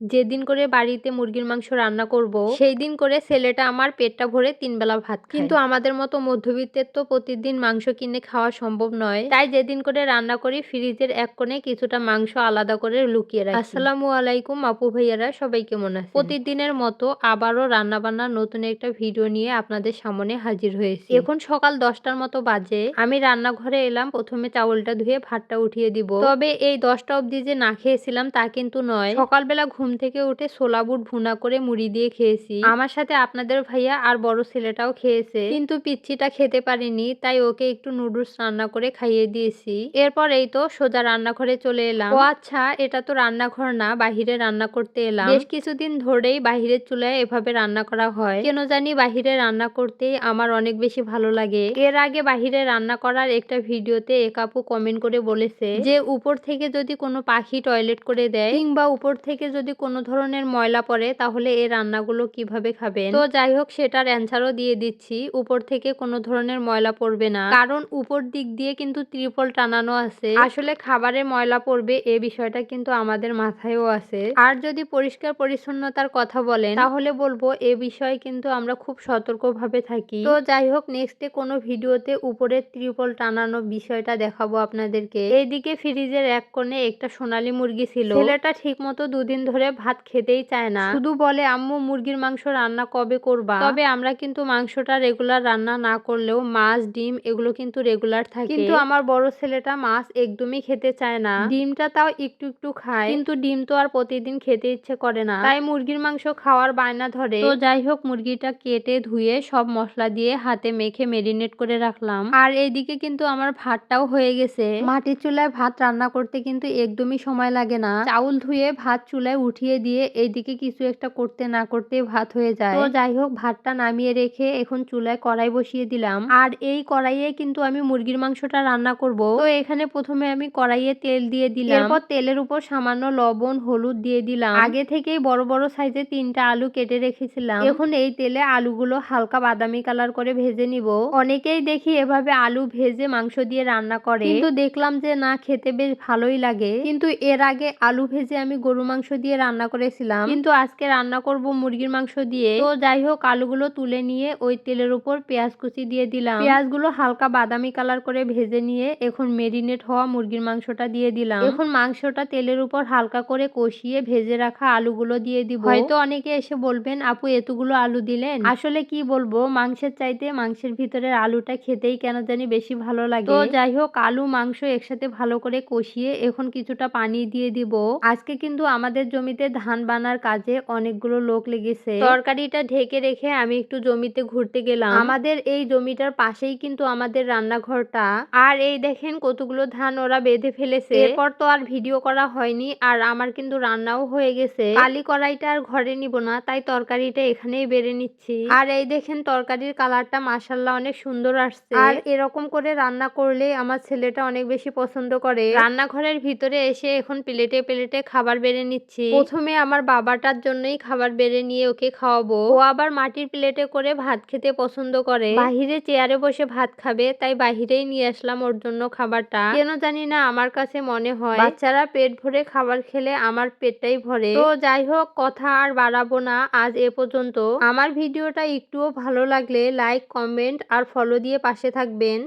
যেদিন করে বাড়িতে মুরগির মাংস রান্না করব সেই দিন করে ছেলেটা আমার পেটটা ভরে তিন বেলা ভাত। কিন্তু আমাদের মতো মধ্যবিত্তের তো প্রতিদিন মাংস কিনে খাওয়া সম্ভব নয়। তাই যেদিন করে রান্না করি, ফ্রিজের এক কোণে কিছুটা মাংস আলাদা করে লুকিয়ে রাখি। আসসালামু আলাইকুম, আপু ভাইয়ারা, সবাই কেমন আছে প্রতিদিনের মতো আবারও রান্না বান্নার নতুন একটা ভিডিও নিয়ে আপনাদের সামনে হাজির হয়েছি। এখন সকাল দশটার মতো বাজে। আমি রান্নাঘরে এলাম, প্রথমে চাউলটা ধুয়ে ভাতটা উঠিয়ে দিব। তবে এই দশটা অবধি যে না খেয়েছিলাম তা কিন্তু নয়। সকালবেলা ঘুম থেকে উঠে ছোলা বুট ভুনা করে মুড়ি দিয়ে খেয়েছি। আমার সাথে আপনাদের ভাইয়া আর বড় ছেলেটাও খেয়েছে। কিন্তু পিচ্ছিটা খেতে পারিনি, তাই ওকে একটু নুডলস রান্না করে খাইয়ে দিয়েছি। এরপর এই তো সোজা রান্নাঘরে চলে এলাম। ও আচ্ছা এটা তো রান্নাঘর না, বাহিরে রান্না করতে এলাম। বেশ কিছুদিন ধরেই বাহিরের চুলায় এভাবে রান্না করা হয়। কেন জানি বাহিরে রান্না করতে আমার অনেক বেশি ভালো লাগে। এর আগে বাহিরে রান্না করার একটা ভিডিওতে এক আপু কমেন্ট করে বলেছে যে, উপর থেকে যদি কোনো পাখি টয়লেট করে দেয়, কিংবা উপর থেকে যদি কোনো ধরনের ময়লা পড়ে, তাহলে এই রান্নাগুলো কীভাবে খাবেন? তো যাই হোক সেটার অ্যান্সারও দিয়ে দিচ্ছি। উপর থেকে কোনো ধরনের ময়লা পড়বে না। কারণ উপর দিক দিয়ে কিন্তু ত্রিপল টানানো আছে। আসলে খাবারে ময়লা পড়বে, এ বিষয়টা কিন্তু আমাদের মাথায়ও আছে। আর যদি পরিষ্কার পরিচ্ছন্নতার কথা বলেন, তাহলে বলব এ বিষয়ে কিন্তু আমরা খুব সতর্কভাবে থাকি। তো যাই হোক নেক্সটে কোনো ভিডিওতে উপরে ত্রিপল টানানো বিষয়টা দেখাবো আপনাদেরকে। এইদিকে ফ্রিজের এক কোণে একটা সোনালী মুরগি ছিল। ছেলেটা ঠিক মতো দুদিন ধরে ভাত খেতেই চায় না। শুধু বলে আম্মু মুরগির মাংস রান্না কবে করবা? তবে আমরা কিন্তু মাংসটা রেগুলার রান্না না করলেও মাছ ডিম এগুলো কিন্তু রেগুলার থাকে। কিন্তু আমার বড় ছেলেটা মাছ একদমই খেতে চায় না। ডিমটা তাও একটু একটু খায়। কিন্তু ডিম তো আর প্রতিদিন খেতে ইচ্ছে করে না। তাই মুরগির মাংস খাওয়ার বায়না ধরে। তো যাই হোক মুরগিটা কেটে ধুয়ে সব মশলা দিয়ে হাতে মেখে মেরিনেট করে রাখলাম। আর এইদিকে কিন্তু আমার ভাতটাও হয়ে গেছে। মাটির চুলায় ভাত রান্না করতে কিন্তু একদমই সময় লাগে না। চাউল ধুয়ে ভাত চুলায় উঠিয়ে দিয়ে এইদিকে কিছু একটা করতে না করতে ভাত হয়ে যায়। তো যাই হোক, ভাতটা নামিয়ে রেখে এখন চুলায় কড়াই বসিয়ে দিলাম। আর এই কড়াইয়ে কিন্তু আমি মুরগির মাংসটা রান্না করব। তো এখানে প্রথমে আমি কড়াইয়ে তেল দিয়ে দিলাম। এরপর তেলের উপর সামান্য লবণ, হলুদ দিয়ে দিলাম। আগে থেকেই বড় বড় সাইজে তিনটা আলু কেটে রেখেছিলাম। এখন এই তেলে আলুগুলো হালকা বাদামি কালার করে ভেজে নিব। অনেকেই দেখি এভাবে আলু ভেজে মাংস দিয়ে রান্না করে। কিন্তু দেখলাম যে না, খেতে বেশ ভালোই লাগে। কিন্তু এর আগে আলু ভেজে আমি গরু মাংস দিয়ে রান্না করেছিলাম। কিন্তু আজকে রান্না করব মুরগির মাংস দিয়ে। তো যাই হোক, আলুগুলো তুলে নিয়ে ওই তেলের উপর পেঁয়াজ কুচি দিয়ে দিলাম। পেঁয়াজগুলো হালকা বাদামি কালার করে ভেজে নিয়ে এখন মেরিনেট হওয়া মুরগির মাংসটা দিয়ে দিলাম। এখন মাংসটা তেলের উপর হালকা করে কষিয়ে ভেজে রাখা আলুগুলো দিয়ে দিব। হয়তো অনেকে এসে বলবেন, আপু, এতগুলো আলু দিলেন? আসলে কি বলব, মাংসের চাইতে মাংসের ভিতরের আলুটা খেতেই কেন জানি বেশি ভালো লাগে। তো যাই হোক, আলু, মাংস একসাথে ভালো করে কষিয়ে এখন কিছুটা পানি দিয়ে দিব। আজকে কিন্তু আমাদের জমিতে ধান বানার কাজে অনেকগুলো লোক লেগেছে। তরকারিটা ঢেকে রেখে আমি একটু জমিতে ঘুরতে গেলাম। আমাদের এই জমিটার পাশেই কিন্তু আমাদের রান্নাঘরটা। আর এই দেখেন কতগুলো ধান ওরা বেঁধে ফেলেছে। এরপর তো আর ভিডিও করা হয়নি আর আমার কিন্তু রান্নাও হয়ে গেছে। কালি কড়াইটা আর ঘরে নিব না তাই তরকারিটা এখানেই বেড়ে নিচ্ছি। আর এই দেখেন তরকারির কালারটা মাসাল্লাহ অনেক সুন্দর আসছে। আর এরকম করে রান্না করলে আমার ছেলেটা অনেক বেশি পছন্দ করে। রান্নাঘরের ভিতরে এসে এখন প্লেটে প্লেটে খাবার বেড়ে নিচ্ছি। প্রথমে আমার বাবাটার জন্যই খাবার বেড়ে নিয়ে ওকে খাওয়াবো। ও আবার মাটির প্লেটে করে ভাত খেতে পছন্দ করে। বাহিরে চেয়ারে বসে ভাত খাবে, তাই বাহিরেই নিয়ে আসলাম ওর জন্য খাবারটা। কেন জানি না আমার কাছে মনে হয়, বাচ্চারা পেট ভরে খাবার খেলে আমার পেটটাই ভরে। তো যাই হোক, কথা আর বাড়াবো না আজ এ পর্যন্ত। আমার ভিডিওটা একটুও ভালো লাগলে লাইক, কমেন্ট আর ফলো দিয়ে পাশে থাকবেন।